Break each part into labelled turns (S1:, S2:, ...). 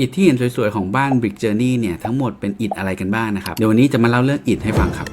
S1: อิฐที่เห็นสวยๆ ของบ้าน Brick Journey เนี่ย ทั้งหมดเป็นอิฐอะไรกันบ้างนะครับ เดี๋ยววันนี้จะมาเล่าเรื่องอิฐให้ฟังครับ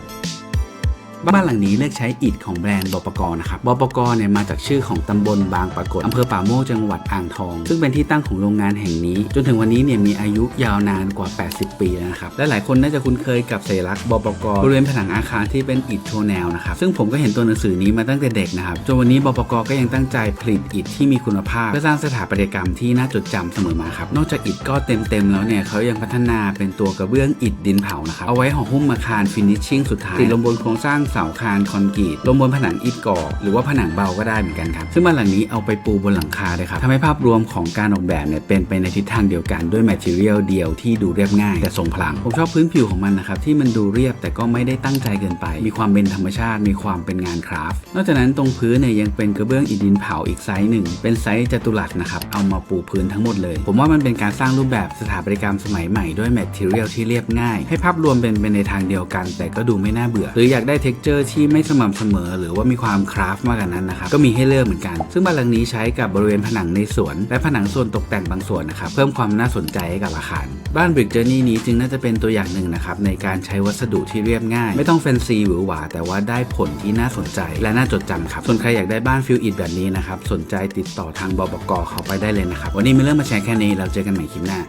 S1: บ้านหลังนี้เลือกใช้อิฐของแบรนด์บปกรนะครับบปกเนี่ยมาจากชื่อของตำบลบางปรากฏอำเภอป่าโมกจังหวัดอ่างทอง ซึ่งเป็นที่ตั้งของโรงงานแห่งนี้ จนถึงวันนี้เนี่ยมีอายุยาวนานกว่า 80 ปีแล้วนะครับและหลายคนน่าจะคุ้นเคยกับสัญลักษณ์บปกรบริเวณผนังอาคารที่เป็นอิฐโชแนวนะครับซึ่งผมก็เห็นตัวหนังสือนี้มาตั้งแต่เด็กนะครับจนวันนี้บปกรก็ยังตั้งใจผลิตอิฐที่มีคุณภาพเพื่อสร้างสถาปัตยกรรมที่น่าจดจำเสมอมาครับนอกจากอิฐก็เต็มๆแล้วเนี่ยเขายังพัฒนาเป็นตัวกระเบื้องอิฐดินเผานะครับเอาไว้ห่อหุ้มอาคารฟินิชชิ่งสุดท้ายติดลงบนโครงสร้างเสาคานคอนกรีตลงบนผนังอิฐก่อ หรือว่าผนังเบาก็ได้เหมือนกันครับ ซึ่งบ้านหลังนี้เอาไปปูบนหลังคาเลยครับทำให้ภาพรวมของการออกแบบเนี่ยเป็นไปในทิศทางเดียวกันด้วยแมทเทียลเดียวที่ดูเรียบง่าย แต่ทรงพลัง ผมชอบพื้นผิวของมันนะครับที่มันดูเรียบแต่ก็ไม่ได้ตั้งใจเกินไป มีความเป็นธรรมชาติมีความเป็นงานคราฟต์นอกจากนั้นตรงพื้นเนี่ยยังเป็นกระเบื้องอิฐดินเผาอีกไซส์หนึ่งเป็นไซส์จัตุรัสนะครับเอามาปูพื้นทั้งหมดเลย ผมว่ามันเป็นการสร้างรูปแบบสถาปัตยกรรมสมัยใหม่ด้วยแมทเทียลที่เรียบง่าย ให้ภาพรวมเป็นไปในทางเดียวกัน แต่ก็ดูไม่น่าเบื่อ หรืออยากได้เท็กเจอร์ที่ไม่สม่ำเสมอ หรือว่ามีความคราฟมากกว่านั้นนะครับก็มีให้เลือกเหมือนกัน ซึ่งบ้านหลังนี้ใช้กับบริเวณผนังในสวน และผนังส่วนตกแต่งบางส่วนนะครับเพิ่มความน่าสนใจให้กับอาคาร บ้าน Brick Journey นี้จึงน่าจะเป็นตัวอย่างหนึ่งนะครับในการใช้วัสดุที่เรียบง่าย ไม่ต้องแฟนซีหวือหวาแต่ว่าได้ผลที่น่าสนใจ และน่าจดจำครับส่วนใครอยากได้บ้านฟิลอิดแบบนี้นะครับสนใจติดต่อทางบปกเขาไปได้เลยนะครับวันนี้มีเรื่องมาแชร์แค่นี้เราเจอกันใหม่คลิปหน้า